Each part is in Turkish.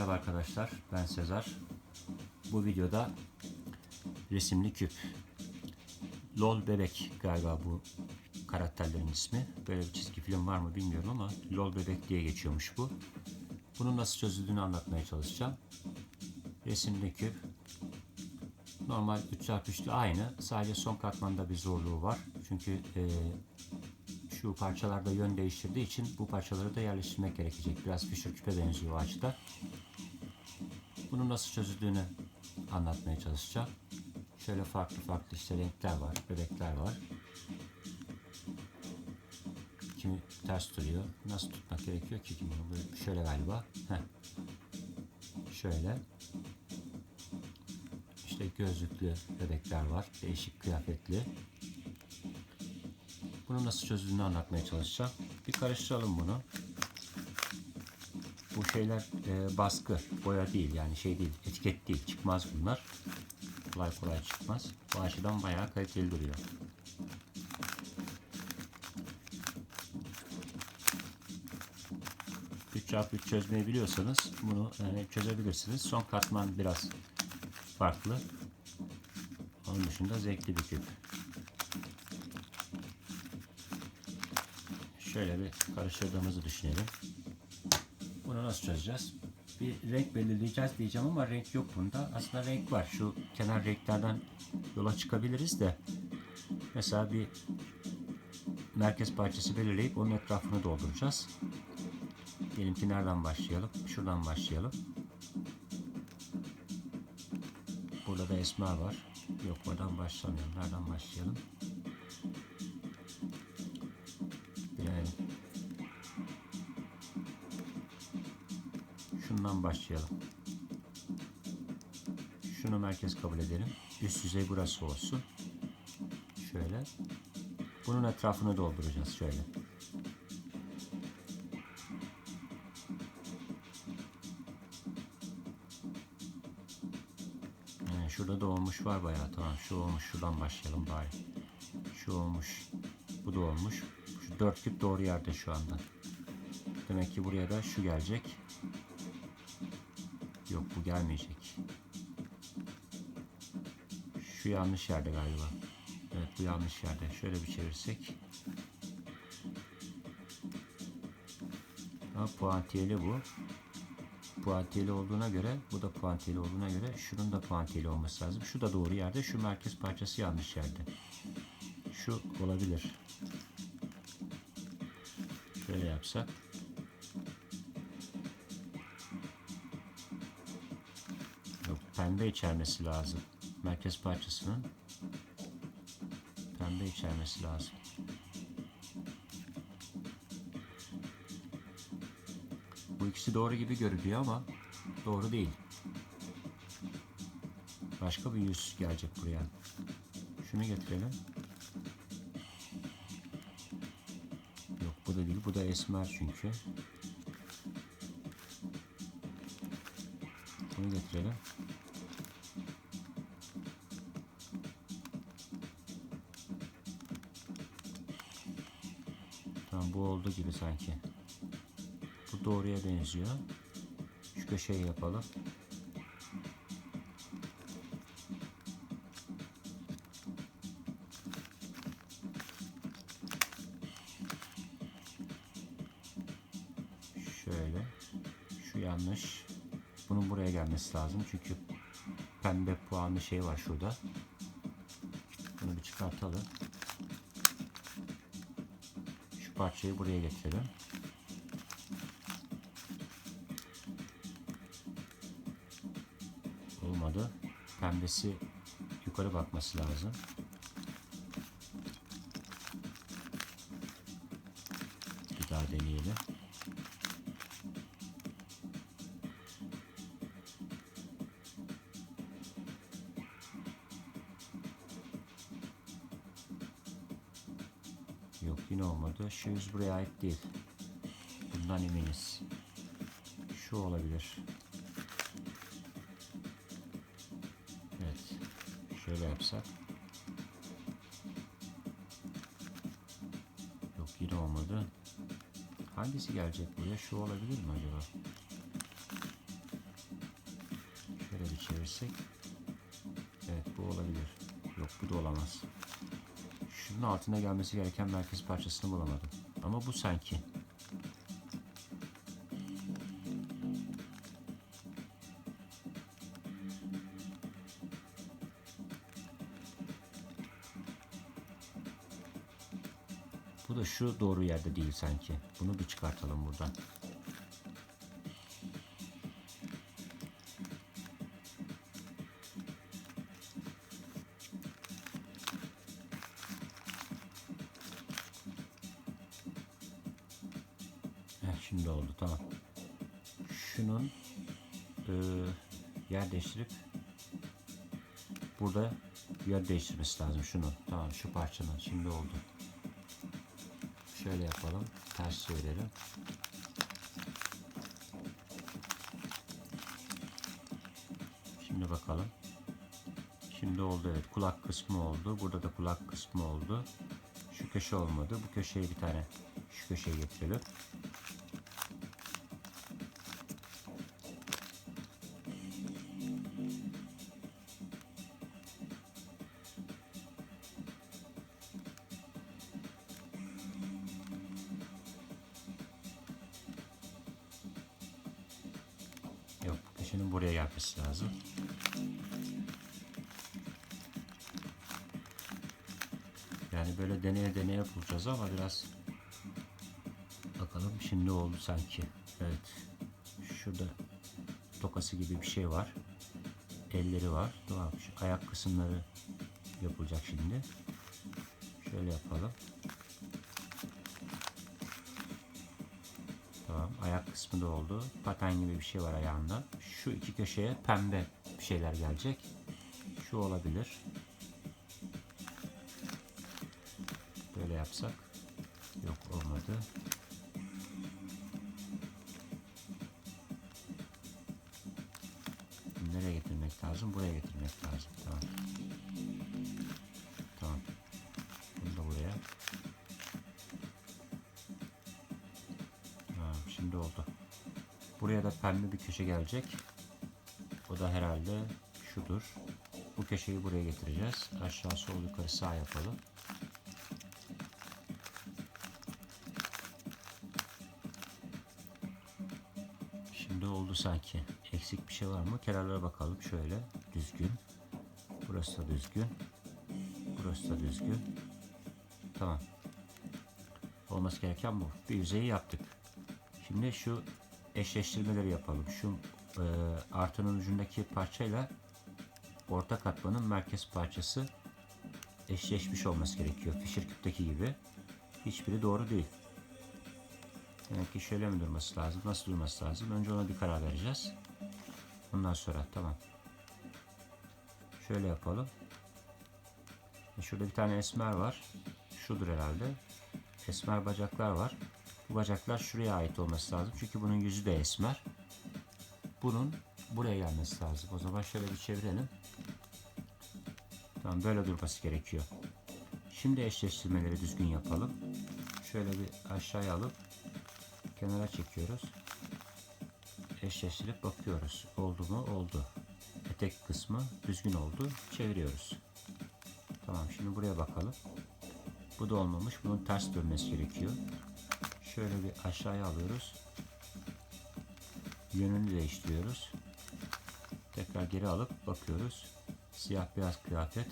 Merhaba arkadaşlar, ben Sezar. Bu videoda resimli küp. LOL Bebek galiba bu karakterlerin ismi. Böyle bir çizgi film var mı bilmiyorum ama LOL Bebek diye geçiyormuş bu. Bunun nasıl çözüldüğünü anlatmaya çalışacağım. Resimli küp. Normal 3x3'lü aynı. Sadece son katmanda bir zorluğu var. Çünkü e, şu parçalarda yön değiştirdiği için bu parçaları da yerleştirmek gerekecek. Biraz Fischer küpe benziyor o açıda. Bunun nasıl çözüldüğünü anlatmaya çalışacağım. Şöyle farklı farklı işte renkler var, bebekler var. Kimi ters duruyor. Nasıl tutmak gerekiyor ki kimi? Şöyle galiba. Heh. Şöyle. İşte gözlüklü bebekler var. Değişik kıyafetli. Bunu nasıl çözüldüğünü anlatmaya çalışacağım. Bir karıştıralım bunu. Bu şeyler e, baskı, boya değil yani şey değil, etiket değil, çıkmaz bunlar. Kolay kolay çıkmaz. Bu açıdan bayağı kaliteli duruyor. Çarpı çözmeyi biliyorsanız bunu yani çözebilirsiniz. Son katman biraz farklı. Onun dışında zevkli bir küp. Şöyle bir karıştırdığımızı düşünelim. Bunu nasıl çözeceğiz? Bir renk belirleyeceğiz diyeceğim ama renk yok bunda. Aslında renk var. Şu kenar renklerden yola çıkabiliriz de. Mesela bir merkez parçası belirleyip onun etrafını dolduracağız. Diyelim ki nereden başlayalım? Şuradan başlayalım. Burada da esmer var. Yok buradan başlamayalım. Nereden başlayalım? Şundan başlayalım. Şunu merkez kabul edelim. Üst yüzey burası olsun. Şöyle. Bunun etrafını dolduracağız şöyle. Yani şurada da olmuş var bayağı. Tamam şu olmuş. Şuradan başlayalım bari. Şu olmuş. Bu da olmuş. Şu dört küp doğru yerde şu anda. Demek ki buraya da şu gelecek. Yok bu gelmeyecek. Şu yanlış yerde galiba. Evet bu yanlış yerde. Şöyle bir çevirsek. Ha, puantiyeli bu. Puantiyeli olduğuna göre, bu da puantiyeli olduğuna göre şunun da puantiyeli olması lazım. Şu da doğru yerde, şu merkez parçası yanlış yerde. Şu olabilir. Şöyle yapsak. Pembe içermesi lazım. Merkez parçasının pembe içermesi lazım. Bu ikisi doğru gibi görünüyor ama doğru değil. Başka bir yüz gelecek buraya. Şunu getirelim. Yok bu da değil. Bu da esmer çünkü. Bunu getirelim. Bu oldu gibi sanki. Bu doğruya benziyor. Şu köşeyi yapalım. Şöyle. Şu yanlış. Bunun buraya gelmesi lazım. Çünkü pembe puanlı şey var şurada. Bunu bir çıkartalım. Parçayı buraya getirelim. Olmadı. Pembesi yukarı bakması lazım. Bir daha deneyelim. Yine olmadı. Şu yüz buraya ait değil. Bundan eminiz. Şu olabilir. Evet. Şöyle yapsak. Yok yine olmadı. Hangisi gelecek buraya? Şu olabilir mi acaba? çevirsek. Evet bu olabilir. Yok bu da olamaz. Şunun altına gelmesi gereken merkez parçasını bulamadım. Ama bu sanki. Bu da şu doğru yerde değil sanki. Bunu bir çıkartalım buradan. Şimdi oldu tamam. Şunun e, yer değiştirip burada yer değiştirmesi lazım şunu. Tamam şu parçanın şimdi oldu. Şöyle yapalım. Ters çevirelim. Şimdi bakalım. Şimdi oldu evet. Kulak kısmı oldu. Burada da kulak kısmı oldu. Şu köşe olmadı. Bu köşeye bir tane şu köşeye getirelim. Yani böyle deneye deneye bulacağız ama biraz bakalım şimdi oldu sanki. Evet. Şurada tokası gibi bir şey var. Elleri var. Tamam. Şu ayak kısımları yapılacak şimdi. Şöyle yapalım. Tamam. Ayak kısmı da oldu. Paten gibi bir şey var ayağında. Şu iki köşeye pembe bir şeyler gelecek. Şu olabilir. Yapsak. Yok olmadı. Nereye getirmek lazım? Buraya getirmek lazım. Tamam. Tamam. Bunu da buraya. Ha, şimdi oldu. Buraya da pembe bir köşe gelecek. O da herhalde şudur. Bu köşeyi buraya getireceğiz. Aşağı sol yukarı sağ yapalım. Sanki. Eksik bir şey var mı? Kenarlara bakalım. Şöyle düzgün. Burası da düzgün. Burası da düzgün. Tamam. Olması gereken bu. Bir yüzeyi yaptık. Şimdi şu eşleştirmeleri yapalım. Şu e, artının ucundaki parçayla orta katmanın merkez parçası eşleşmiş olması gerekiyor. Fisher küpteki gibi. Hiçbiri doğru değil. Demek ki şöyle mi durması lazım? Nasıl durması lazım? Önce ona bir karar vereceğiz. Ondan sonra tamam. Şöyle yapalım. E, Şurada bir tane esmer var. Şudur herhalde. Esmer bacaklar var. Bu bacaklar şuraya ait olması lazım. Çünkü bunun yüzü de esmer. Bunun buraya gelmesi lazım. O zaman şöyle bir çevirelim. Tamam böyle durması gerekiyor. Şimdi eşleştirmeleri düzgün yapalım. Şöyle bir aşağıya alıp kenara çekiyoruz. Eşleştirip bakıyoruz. Oldu mu? Oldu. Etek kısmı düzgün oldu. Çeviriyoruz. Tamam şimdi buraya bakalım. Bu da olmamış. Bunun ters dönmesi gerekiyor. Şöyle bir aşağıya alıyoruz. Yönünü değiştiriyoruz. Tekrar geri alıp bakıyoruz. Siyah beyaz kıyafet.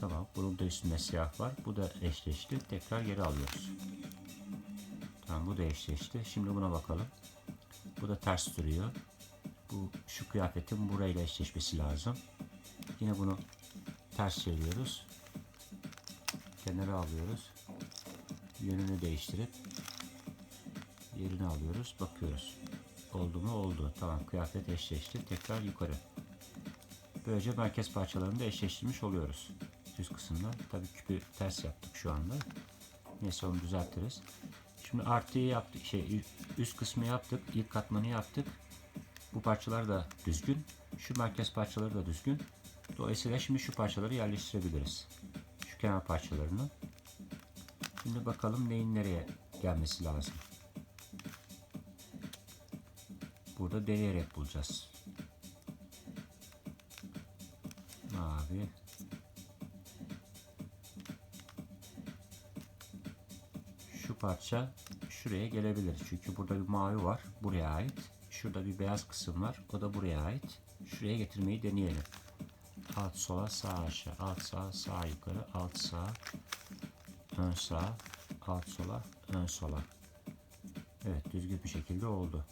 Tamam. Bunun da üstünde siyah var. Bu da eşleşti. Tekrar geri alıyoruz. Tamam bu da eşleşti. Şimdi buna bakalım. Bu da ters duruyor. Bu şu kıyafetin burayla eşleşmesi lazım. Yine bunu ters çeviriyoruz. Kenara alıyoruz. Yönünü değiştirip yerini alıyoruz. Bakıyoruz. Oldu mu? Oldu. Tamam kıyafet eşleşti. Tekrar yukarı. Böylece merkez parçalarını da eşleştirmiş oluyoruz. Düz kısımda. Tabii küpü ters yaptık şu anda. Neyse onu düzeltiriz. Şimdi artıyı yaptık. Şey üst kısmı yaptık. ilk katmanı yaptık. Bu parçalar da düzgün. Şu merkez parçaları da düzgün. Dolayısıyla şimdi şu parçaları yerleştirebiliriz. Şu kenar parçalarını. Şimdi bakalım neyin nereye gelmesi lazım. Burada deneyerek bulacağız. mavi parça şuraya gelebilir. Çünkü burada bir mavi var. Buraya ait. Şurada bir beyaz kısım var. O da buraya ait. Şuraya getirmeyi deneyelim. Alt sola sağ aşağı. Alt sağ sağ yukarı. Alt sağ ön sağ. Alt sola ön sola. Evet düzgün bir şekilde oldu.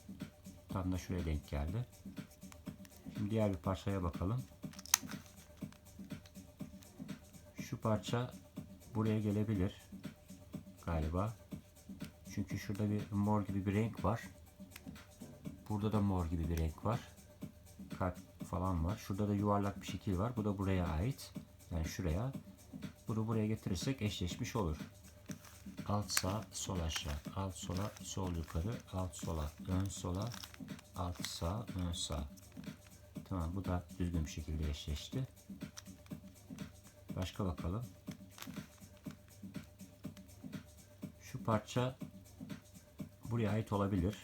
Tam da şuraya denk geldi. Şimdi diğer bir parçaya bakalım. Şu parça buraya gelebilir. Galiba. Çünkü şurada bir mor gibi bir renk var. Burada da mor gibi bir renk var. Kalp falan var. Şurada da yuvarlak bir şekil var. Bu da buraya ait. Yani şuraya. Bunu buraya getirirsek eşleşmiş olur. Alt sağ, sol aşağı. Alt sola, sol yukarı. Alt sola, ön sola. Alt sağ, ön sağ. Tamam bu da düzgün bir şekilde eşleşti. Başka bakalım. Şu parça buraya ait olabilir.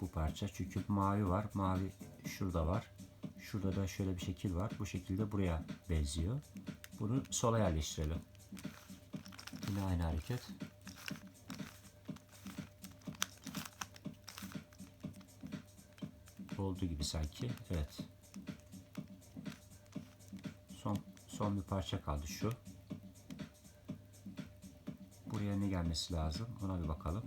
Bu parça çünkü mavi var. Mavi şurada var. Şurada da şöyle bir şekil var. Bu şekilde buraya benziyor. Bunu sola yerleştirelim. Yine aynı hareket. Olduğu gibi sanki. Evet. Son son bir parça kaldı şu. Buraya ne gelmesi lazım? Ona bir bakalım.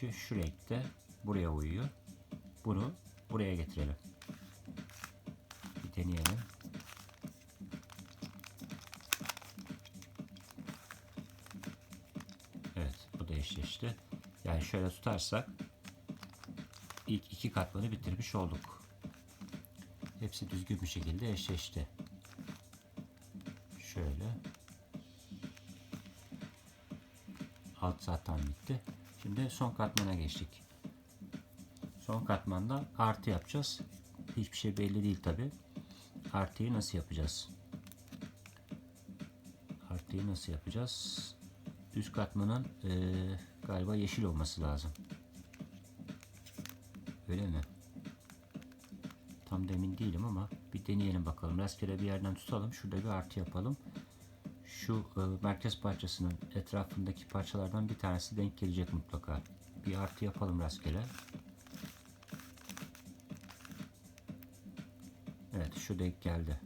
Çünkü. Şu renk de buraya uyuyor. Bunu buraya getirelim. Bir deneyelim. Evet, bu da eşleşti. Yani şöyle tutarsak ilk iki katmanı bitirmiş olduk. Hepsi düzgün bir şekilde eşleşti. Şöyle. Alt zaten bitti. Şimdi son katmana geçtik. Son katmanda artı yapacağız. Hiçbir şey belli değil tabi. Artıyı nasıl yapacağız? Artıyı nasıl yapacağız? Üst katmanın eee, galiba yeşil olması lazım. Öyle mi? Tam da emin değilim ama bir deneyelim bakalım. Rastgele bir yerden tutalım. Şurada bir artı yapalım. Şu e, merkez parçasının etrafındaki parçalardan bir tanesi denk gelecek mutlaka. Bir artı yapalım rastgele. Evet şu denk geldi.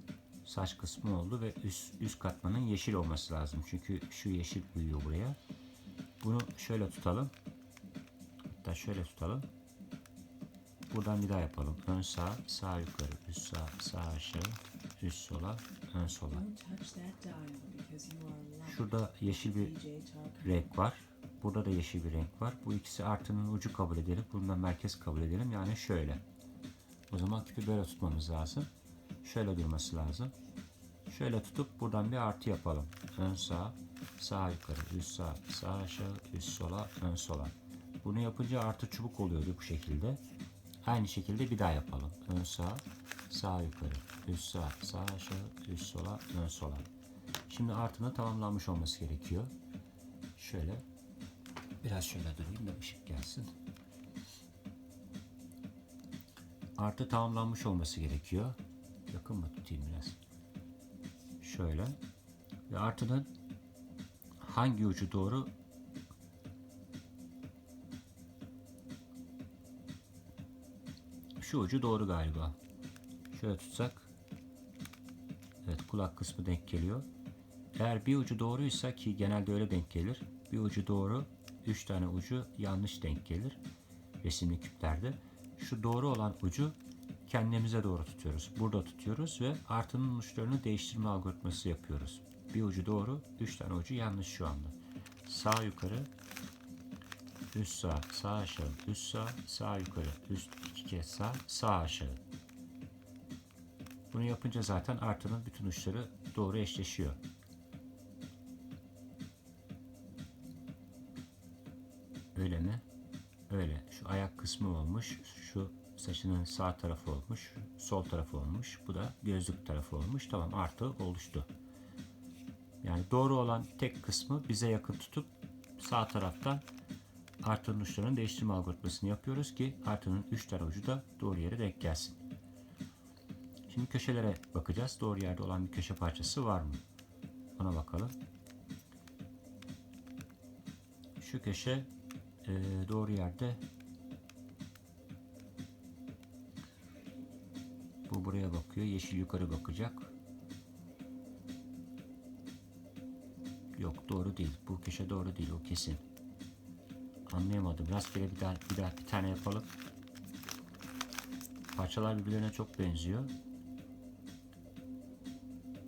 Saç kısmı oldu ve üst, üst katmanın yeşil olması lazım. Çünkü şu yeşil uyuyor buraya. Bunu şöyle tutalım. Hatta şöyle tutalım. Buradan bir daha yapalım. Ön sağ, sağ yukarı, üst sağ, sağ aşağı, üst sola, ön sola. Şurada yeşil bir renk var. Burada da yeşil bir renk var. Bu ikisi artının ucu kabul edelim. Bunu merkez kabul edelim. Yani şöyle. O zaman küpü böyle tutmamız lazım. Şöyle durması lazım. Şöyle tutup buradan bir artı yapalım. Ön sağ, sağ yukarı, üst sağ, sağ aşağı, üst sola, ön sola. Bunu yapınca artı çubuk oluyordu bu şekilde. Aynı şekilde bir daha yapalım. Ön sağ, sağ yukarı, üst sağ, sağ aşağı, üst sola, ön sola. Şimdi artının tamamlanmış olması gerekiyor. Şöyle biraz şöyle durayım da ışık gelsin. Artı tamamlanmış olması gerekiyor. Yakın mı tutayım biraz? Şöyle. Ve artının hangi ucu doğru şu ucu doğru galiba. Şöyle tutsak Evet kulak kısmı denk geliyor. Eğer bir ucu doğruysa ki genelde öyle denk gelir. Bir ucu doğru, üç tane ucu yanlış denk gelir resimli küplerde. Şu doğru olan ucu kendimize doğru tutuyoruz. Burada tutuyoruz ve artının uçlarını değiştirme algoritması yapıyoruz. Bir ucu doğru, üç tane ucu yanlış şu anda. Sağ yukarı, üst sağ, sağ aşağı, üst sağ, sağ yukarı, üst iki kez sağ, sağ aşağı. Bunu yapınca zaten artının bütün uçları doğru eşleşiyor. Öyle mi? Öyle. Şu ayak kısmı olmuş. Şu saçının sağ tarafı olmuş. Sol tarafı olmuş. Bu da gözlük tarafı olmuş. Tamam artı oluştu. Yani doğru olan tek kısmı bize yakın tutup sağ taraftan artının uçlarının değiştirme algoritmasını yapıyoruz ki artının 3 tane ucu da doğru yere denk gelsin. Şimdi köşelere bakacağız. Doğru yerde olan bir köşe parçası var mı? Ona bakalım. Şu köşe e, doğru yerde. Bu buraya bakıyor. Yeşil yukarı bakacak. Yok doğru değil. Bu köşe doğru değil. O kesin. Anlayamadım. Rastgele bir daha bir daha bir tane yapalım. Parçalar birbirlerine çok benziyor.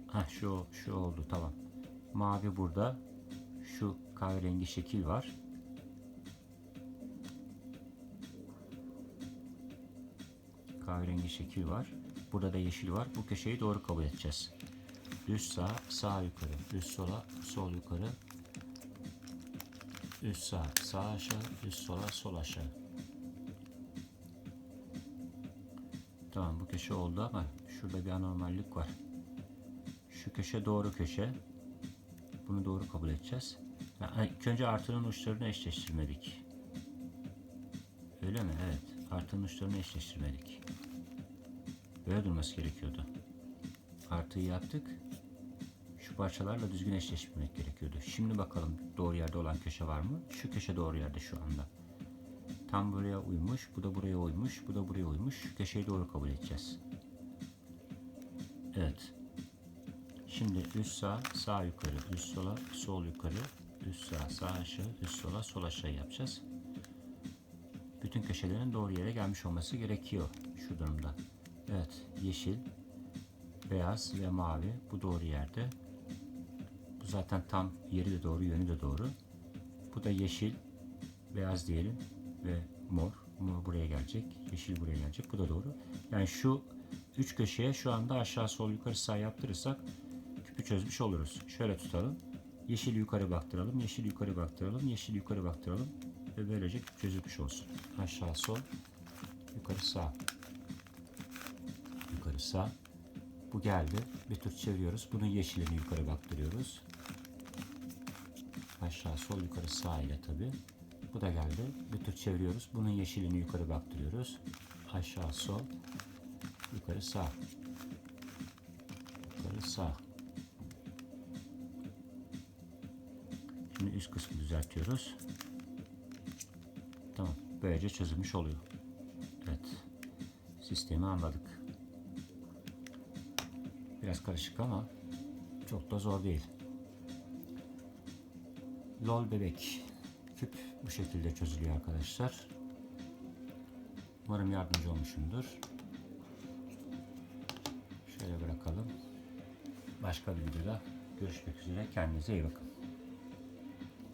Ha şu şu oldu tamam. Mavi burada. Şu kahverengi şekil var. Kahverengi şekil var. Burada da yeşil var. Bu köşeyi doğru kabul edeceğiz. Düz sağ, sağ yukarı. Düz sola, sol yukarı. Üst sağ, sağ aşağı, üst sola, sol aşağı. Tamam bu köşe oldu ama şurada bir anormallik var. Şu köşe doğru köşe. Bunu doğru kabul edeceğiz. Yani ilk önce artının uçlarını eşleştirmedik. Öyle mi? Evet. Artının uçlarını eşleştirmedik. Böyle durması gerekiyordu. Artıyı yaptık. Şu parçalarla düzgün eşleştirmek gerekiyordu. Şimdi bakalım doğru yerde olan köşe var mı? Şu köşe doğru yerde şu anda. Tam buraya uymuş. Bu da buraya uymuş. Bu da buraya uymuş. Şu köşeyi doğru kabul edeceğiz. Evet. Şimdi üst sağ, sağ yukarı, üst sola, sol yukarı, üst sağ, sağ aşağı, üst sola, sol aşağı yapacağız. Bütün köşelerin doğru yere gelmiş olması gerekiyor şu durumda. Evet, yeşil, beyaz ve mavi bu doğru yerde. Bu zaten tam yeri de doğru, yönü de doğru. Bu da yeşil, beyaz diyelim ve mor. Mor buraya gelecek, yeşil buraya gelecek. Bu da doğru. Yani şu üç köşeye şu anda aşağı sol yukarı sağ yaptırırsak küpü çözmüş oluruz. Şöyle tutalım. Yeşil yukarı baktıralım, yeşil yukarı baktıralım, yeşil yukarı baktıralım ve böylece küp çözülmüş olsun. Aşağı sol, yukarı sağ. Sağ. Bu geldi. Bir tur çeviriyoruz. Bunun yeşilini yukarı baktırıyoruz. Aşağı sol yukarı sağ ile tabi. Bu da geldi. Bir tur çeviriyoruz. Bunun yeşilini yukarı baktırıyoruz. Aşağı sol yukarı sağ. Yukarı sağ. Şimdi üst kısmı düzeltiyoruz. Tamam. Böylece çözülmüş oluyor. Evet. Sistemi anladık. Biraz karışık ama çok da zor değil. LOL bebek küp bu şekilde çözülüyor arkadaşlar. Umarım yardımcı olmuşumdur. Şöyle bırakalım. Başka bir videoda görüşmek üzere. Kendinize iyi bakın.